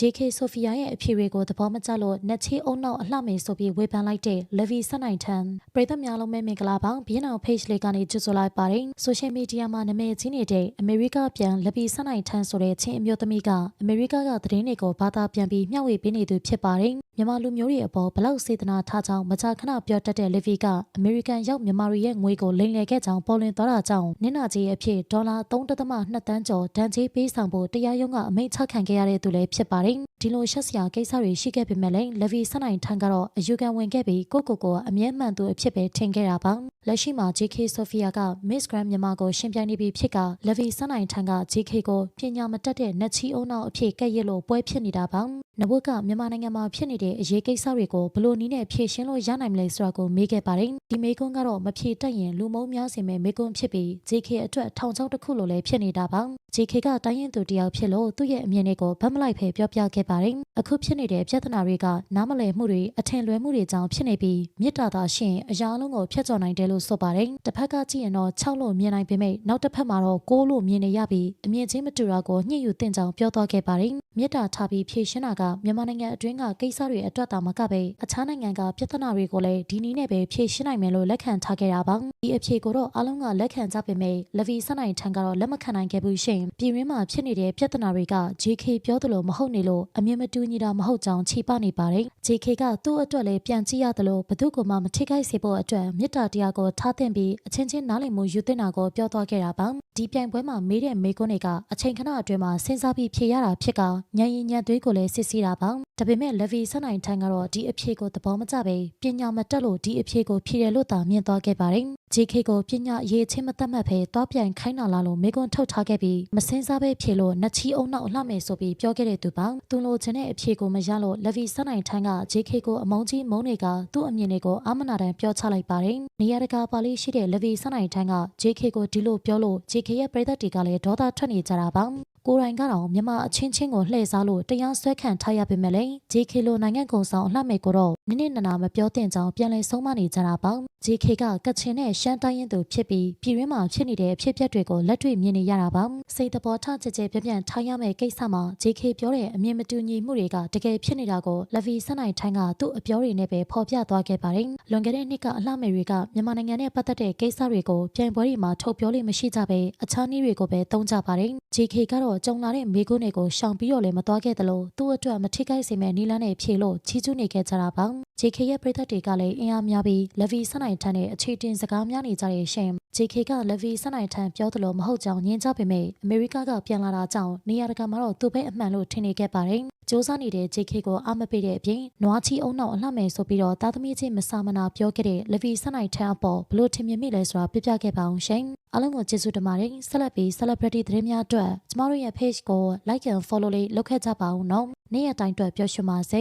JK ဆိုဖီယာရဲ့အဖြေတွေကိုသဘောမကျလို့နှက်ချီအုံနောက်အလှမေဆိုပြီးဝေဖန်လိုက်တဲ့ Levi ဆက်နိုင်ထံပရိသတ်များလုံးပဲမင်္ဂလာပါဘီယန်အောင် page လေးကနေကြိုဆိုလိုက်ပါတယ်ဆိုရှယ်မီဒီယာမှာနာမည်ကြီးနေတဲ့အမေရိကပြန် Levi ဆက်နိုင်ထံဆိုတဲ့ချင်းအမျိုးသမီးကအမေရိကကသတင်းတွေကိုဘာသာပြန်ပြီးမျှဝေပေးနေသူဖြစ်ပါတယ်မြန်မာလူမျိုးတွေအပေါ်ဘလောက်စေတနာထားကြောင်းမကြာခဏပြောတတ်တဲ့ Levi ကအမေရိကန်ရောက်မြန်မာတွေရဲ့ငွေကိုလိမ်လည်ခဲ့ကြောင်းပေါ်လွင်သွားတာကြောင့်နင်နာကြီးအဖြစ်ဒေါ်လာ3.2တန်းကျော်ဒဏ်ကြေးပေးဆောင်ဖို့တရားရုံးကအမိန့်ချခံခဲ့ရတဲ့သူလည်းဖြစ်ပါတယ်ဒီလိုရှက်စရာကိစ္စတွေရှိခဲ့ပေမဲ့လည်း Levi ဆက်နိုင်ထန်းကတော့အယူခံဝင်ခဲ့ပြီးကိုကိုကိုအမြဲမှန်သူအဖြစ်ပဲထင်ခဲ့တာပါလက်ရှိမှာ JK Sophia က Miss Grand မြန်မာကိုရှင်ပြိုင်နေပြီဖြစ်က Levi ဆက်နိုင်ထန်းက JK ကိုပညာမတတ်တဲ့နက်ချီအုံနောက်အဖြစ်ကဲ့ရဲ့လို့ပွဲဖြစ်နေတာပါ နဘုတ်ကမြန်မာနိုင်ငံမှာဖြစ်နေတဲ့အရေးကိစ္စတွေကိုဘလို့နည်းနဲ့ဖြေရှင်းလို့ရနိုင်မလဲဆိုတာကိုမေးခဲ့ပါတယ်ဒီမေးခွန်းကတော့မဖြေတတ်ရင်လူမုံများစီမဲ့မေးခွန်းဖြစ်ပြီး JK အတွက်ထောင်ချောက်တစ်ခုလိုလည်းဖြစ်နေတာပါ JK ကတိုင်းရင်သူတယောက်ဖြစ်လို့သူ့ရဲ့အမြင်တွေကိုဗတ်မလိုက်ဖဲပြောပြခဲ့ပါတယ်အခုဖြစ်နေတဲ့ပြဿနာတွေကနားမလည်မှုတွေအထင်လွဲမှုတွေကြောင့်ဖြစ်နေပြီးမေတ္တာသာရှင်အရာလုံးကိုဖျက်ချော်နိုင်တယ်လို့ဆိုပါတယ်တစ်ဖက်ကကြည့်ရင်တော့6လို့မြင်နိုင်ပေမဲ့နောက်တစ်ဖက်မှာတော့9လို့မြင်နေရပြီးအမြင်ချင်းမတူတာကိုညှိ့ယူတင်ကြောင်ပြောသွားခဲ့ပါတယ်မေတ္တာထားပြီးဖြေရှင်းတာကမြန်မာနိုင်ငံအတွင်းကကိစ္စတွေအတွက်သာမကပဲအခြားနိုင်ငံကပြဿနာတွေကိုလည်းဒီနည်းနဲ့ပဲဖြေရှင်းနိုင်မယ်လို့လက်ခံထားခဲ့တာပါဒီအဖြေကိုတော့အားလုံးကလက်ခံကြပေမဲ့လဗီဆက်နိုင်ထံကတော့လက်မခံနိုင်ခဲ့ဘူးရှင်ပြည်ရင်းမှာဖြစ်နေတဲ့ပြဿနာတွေက JK ပြောသလိုမဟုတ်နေလို့အမြင်မတူညီတာမဟုတ်ကြောင်းခြေပနေပါတယ် JK ကသူ့အတွက်လည်းပြန်ကြည့်ရတယ်လို့ဘသူကမှမထိခိုက်စေဖို့အတွက်မေတ္တာတရားကိုထားသင့်ပြီးအချင်းချင်းနားလည်မှုယူသင့်တာကိုပြောသွားခဲ့တာပါဒီပြိုင်ပွဲမှာမေးတဲ့မေးခွန်းတွေကအချိန်ခဏအတွင်းမှာစဉ်းစားပြီးဖြေရတာဖြစ်ကညံရင်ညံသွေးကိုလည်းစစ်ဆေးတာပါဒါပေမဲ့ Levi ဆက်နိုင်ထန်းကတော့ဒီအဖြေကိုသဘောမကျပဲပညာမတက်လို့ဒီအဖြေကိုဖြေတယ်လို့သာမြင်သွားခဲ့ပါတယ် JK ကိုပညာအရေးချင်းမသက်မှတ်ဖဲသွားပြန်ခိုင်းလာလာလို့မေကွန်းထုတ်ထားခဲ့ပြီးမစင်းစားပဲဖြေလို့နှချီအုံနောက်အလှမယ်ဆိုပြီးပြောခဲ့တဲ့သူပါသူလိုချင်တဲ့အဖြေကိုမရလို့ Levi ဆက်နိုင်ထန်းက JK ကိုအမုန်းကြီးမုန်းတွေကသူ့အမြင်တွေကိုအာမနာတန်ပြောချလိုက်ပါတယ်နေရာတကာပါလိရှိတဲ့ Levi ဆက်နိုင်ထန်းက JK ကိုဒီလိုပြောလို့ JK ရဲ့ပြည်သက်တွေကလည်းဒေါသထွက်နေကြတာပါ ကိုယ်တိုင်ကတော့မြန်မာအချင်းချင်းကိုလှည့်စားလို့တရားစွဲခံထားရပေမဲ့လည်း JK လိုနိုင်ငံကုန်ဆောင်အလှမဲ့ကိုတော့ နည်းနည်းနာနာမပြောတင်ကြောင်းပြန်လည်ဆုံးမနေကြတာပေါ့ JK ကကချင်နဲ့ရှမ်းတိုင်းရင်သူဖြစ်ပြီးပြည်ရင်းမှာဖြစ်နေတဲ့အဖြစ်အပျက်တွေကိုလက်တွေ့မြင်နေရတာပါစိတ်တဘောထကြကြပြပြန့်ထားရမယ့်ကိစ္စမှာ JK ပြောတဲ့အမြင်မတူညီမှုတွေကတကယ်ဖြစ်နေတာကို Levi ဆက်နိုင်ထိုင်းကသူ့အပြောတွေနဲ့ပဲဖော်ပြသွားခဲ့ပါတယ်လွန်ခဲ့တဲ့နှစ်ကအလှမယ်တွေကမြန်မာနိုင်ငံနဲ့ပတ်သက်တဲ့ကိစ္စတွေကိုပြန်ပွဲတွေမှာထုတ်ပြောလို့မရှိကြပဲအခြားနည်းတွေကိုပဲသုံးကြပါတယ် JK ကတော့ကြုံလာတဲ့မိကုန်းတွေကိုရှောင်ပြီးတော့လည်းမသွားခဲ့သလိုသူ့အတွက်မထိခိုက်စေမဲ့နီလန်းနဲ့ဖြေလို့ချီးကျူးနေခဲ့ကြတာပါ JK ရဲ့ပြည်သက်တွေကလည်းအင်အားများပြီး Levi ဆက်နိုင်ထန်းတဲ့အခြေတင်စကားများနေကြတဲ့ရှင် JK က Levi ဆက်နိုင်ထန်းပြောသလိုမဟုတ်ကြောင်းညင်ကြပေမဲ့အမေရိကကပြန်လာတာကြောင့်နေရာတကာမှာတော့သူပဲအမှန်လို့ထင်နေခဲ့ပါတယ်စ조사နေတဲ့ JK ကိုအမပေးတဲ့အပြင်နွားချီအုံနောက်အလှမယ်ဆိုပြီးတော့တာသမီချင်းမဆာမနာပြောခဲ့တဲ့ Levi ဆက်နိုင်ထန်းအပေါ်ဘလို့ထင်မြင်မိလဲဆိုတာပြပြခဲ့ပါအောင်ရှင်အားလုံးကိုကျေးဇူးတင်ပါတယ်ဆက်လက်ပြီး celebrity သတင်းများအတွက်ကျမတို့ရဲ့ page ကို like and follow လေးလုပ်ခဲ့ကြပါဦးနော်နေ့ရက်တိုင်းအတွက်ပြောရှင်ပါစေ